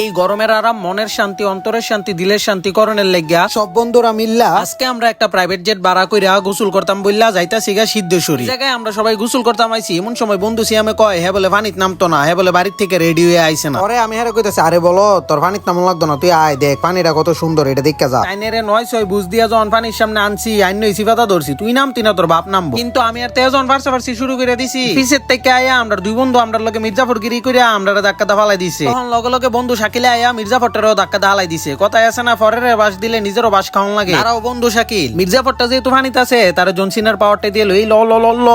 এই গরমের আরাম মনের শান্তি অন্তরের শান্তি দিলের শান্তি করণের লেগিয়া সব বন্ধুরা মিল্লা আজকে আমরা একটা প্রাইভেট জেট ভাড়া কইরা গোসল করতাম বললা যাইতা সিগা সিদ্ধেশ্বরী। জায়গায় আমরা সবাই গোসল করতাম আইছি। এমন সময় বন্ধু সিয়ামে কয় হ্যাঁ বলে পানিত নামতো না হ্যাঁ বলে বাড়ির থেকে রেডি হয়ে আইছে না। পরে আমি হেরে কইতেছি আরে বলো তোর পানির নাম লাগতো না তুই আয় দেখ পানিটা কত সুন্দর এটা দেখা যা। আইনের নয় ছয় বুঝ দিয়া যখন পানির সামনে আনছি আইন নই সিফাতা ধরছি তুই নামতি না তোর বাপ নামবো। কিন্তু আমি আর তেজন ভার্সা ফারসি শুরু করে দিছি। পিছের থেকে আয়া আমরা দুই বন্ধু আমরা লগে মির্জাফর গিরি করে আমরা ধাক্কা দা ফালাই দিছে। তখন লগে লগে বন্ধু শাকিলে আয়া মির্জা মির্জাফরটারও ধাক্কা দা হালাই দিছে। কথায় আছে না ফরের বাস দিলে নিজেরও বাস খাওয়ান লাগে। তারাও বন্ধু শাকিল। মির্জা মির্জাফরটা যেহেতু পানিতে আছে তার জনসিনার পাওয়ারটা দিয়ে লই ল ল ল ল।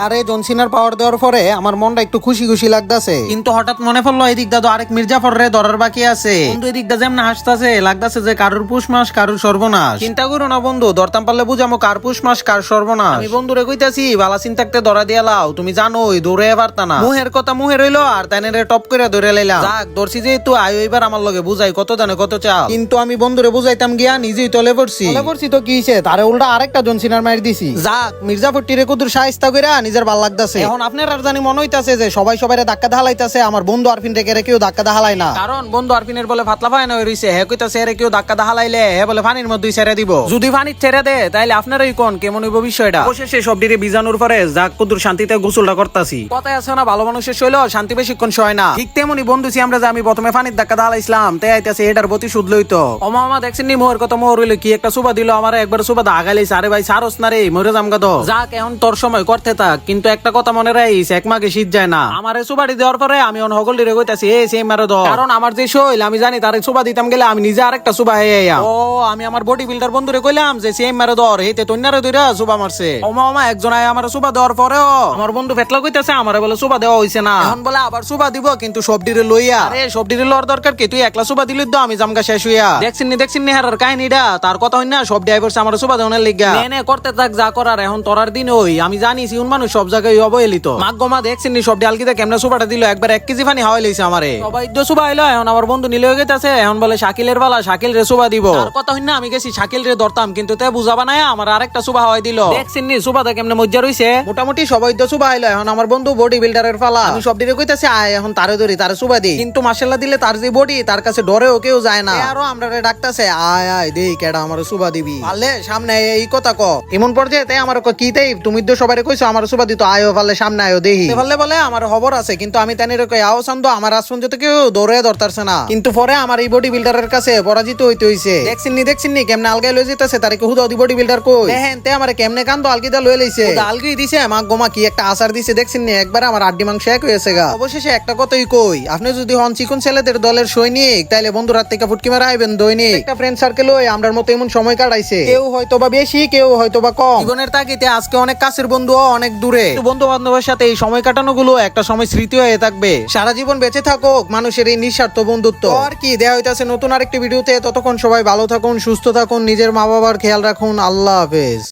তারে জনসিনার পাওয়ার দেওয়ার পরে আমার মনটা একটু খুশি খুশি লাগতাছে। কিন্তু হঠাৎ মনে পড়ল এদিক দা তো আরেক মির্জাফর রে ধরার বাকি আছে। বন্ধু এদিক দা যেমন হাসতাছে লাগতাছে যে কারুর পুষ মাস কারুর সর্বনাশ। চিন্তা করো না বন্ধু ধরতাম পারলে বুঝামো কার পুষ মাস কার সর্বনাশ। আমি বন্ধুরে কইতাছি বালা চিন্তাকতে ধরা দিয়া লাও তুমি জানো ওই দৌড়ে পারতা না। মুহের কথা মুহে রইল আর তাইনে টপ করে ধরে লাইলাম। যাক ধরছি যেহেতু আয় এবার আমার লগে বুঝাই কত জানে কত চাও কিন্তু আমি বন্ধুরে বুঝাইতাম গিয়া নিজেই তলে পড়ছি। তলে পড়ছি তো কি তারে উল্টা আরেকটা জনসিনার মার দিছি। যাক মির্জাপুর টিরে কুদুর সাহিস্তা কইরা নিজের ভালো লাগতাছে। এখন আপনার আর জানি মনে হইতাছে যে সবাই সবাই ধাক্কা ধালাইতাছে আমার বন্ধু আরফিন রেখে কেউ ধাক্কা ধালাই না। কারণ বন্ধু আরফিনের বলে ফাতলা ফাইন হয়ে রইছে হে কইতাছে এর কেউ ধাক্কা দাহালাইলে হে বলে পানির মধ্যেই ছেড়ে দিব। যদি পানির ছেড়ে দে তাইলে আপনারই কোন কেমন হইব বিষয়টা? অবশেষে সব ডিরে বিজানুর পরে যাক কুদুর শান্তিতে গোসলটা করতাছি। কথায় আছে না ভালো মানুষের শৈল শান্তি বেশিক্ষণ সয় না। ঠিক তেমনি বন্ধু আমরা যে আমি প্রথমে পানির ধাক্কা দাহালাইছিলাম তে আইতাছে এটার প্রতি সুদ লইতো। অমা মামা দেখছেন নি মোহর কত হইল? কি একটা সুবা দিল আমার একবার সুবা আগাইলিস আরে ভাই সারস না রে মরে যাম গা তো। যাক এখন তোর সময় করতে থাক কিন্তু একটা কথা মনে রাখিস এক মাকে শীত যায় না। আমার সুবাড়ি দেওয়ার পরে আমি অন হগল কইতাছি এ সেই মারো কারণ আমার যে শৈল আমি জানি তারে সুবা দিতাম গেলে আমি নিজে আরেকটা সুবা হয়ে আইয়া। ও আমি আমার বডি বিল্ডার বন্ধুরে কইলাম যে সেম মারো ধর হেতে তন্যারে দইরা সুবা মারছে। ওমা ওমা একজন আয় আমার সুবা দেওয়ার পরেও আমার বন্ধু ফেটলা কইতাছে আমারে বলে সুবা দেওয়া হইছে না। এখন বলে আবার সুবা দিব কিন্তু সব ডিরে লইয়া। আরে সব ডিরে লওয়ার দরকার কি? তুই একলা সুবা দিলি তো আমি জামগা শেষ হইয়া। দেখছিন নি দেখছিন নি হারার কাহিনীটা? তার কথা হই না সব ড্রাইভার আমার সুবা দেওয়ার লিগা। নে নে করতে থাক যা করার এখন তোরার দিন ওই। আমি জানি সিউন মানুষ সব জায়গায় অবহেলিত মাগ্গমা দেখছিন নি সব ডালকিতে কেমনে সুবাটা দিল? একবার এক কেজি পানি হাওয়াই লইছে আমারে। সবাই তো সুবা আইলো এখন আমার বন্ধু নিলে হয়ে গেছে এখন বলে শাকিলের বেলা শাকিল রে সুবা দিব। তার কথা হই না আমি গেছি শাকিল রে ধরতাম কিন্তু তে বুঝাবা না আমার আরেকটা সুবা হাওয়াই দিল। দেখছিন নি সুবাটা কেমনে মজ্জা রইছে? মোটামুটি সবাই তো সুবা আইলো এখন আমার বন্ধু বডি বিল্ডারের ফালা। আমি সব দিকে কইতাছি আয় এখন তারে ধরি তারে সুবা দি কিন্তু মার্শাল্লাহ দিলে তার যে বডি তার কাছে ডরেও কেউ যায় না। আরও আমরা ডাকতাছে আয় আয় দেই কেডা আমার সুবা দিবি। পারলে সামনে এই কথা ক। এমন পর্যায়ে তাই আমার কি তাই তুমি তো সবাই কইছো আমার সুবা দিত আয়ো পারলে সামনে আয়ো দেহি পারলে বলে আমার খবর আছে কিন্তু আমি তাই কই আও সান্দ আমার আজ পর্যন্ত কেউ দৌড়ে ধরতারছে না। কিন্তু পরে আমার এই বডি বিল্ডারের কাছে পরাজিত হইতে হইছে। দেখছিন নি দেখছিন নি কেমনে আলগাই লই যেতেছে তারে হুদা দি বডি বিল্ডার কই দেখেন তে আমার কেমনে কান্দ আলগিদা লই লইছে। আলগি দিছে মা গোমা কি একটা আচার দিছে দেখছিন নি একবার আমার আড্ডি মাংস এক হয়েছে গা। অবশেষে একটা কথাই কই আপনি যদি হন চিকন ছেলেদের দলের সৈনিক। তাইলে বন্ধু রাত থেকে ফুটকি মারা আইবেন দৈনিক। একটা ফ্রেন্ড সার্কেল ওই আমরার মতো এমন সময় কাটাইছে। কেউ হয়তো বা বেশি কেউ হয়তো বা কম। জীবনের তাগিতে আজকে অনেক কাছের বন্ধু অনেক দূরে। বন্ধু বান্ধবের সাথে এই সময় কাটানো গুলো একটা সময় স্মৃতি হয়ে থাকবে। সারা জীবন বেঁচে থাকুক মানুষের এই নিঃস্বার্থ বন্ধুত্ব। আর কি দেয়া হইতাছে নতুন আরেকটি ভিডিওতে। ততক্ষণ সবাই ভালো থাকুন সুস্থ থাকুন নিজের মা বাবার খেয়াল রাখুন। আল্লাহ হাফেজ।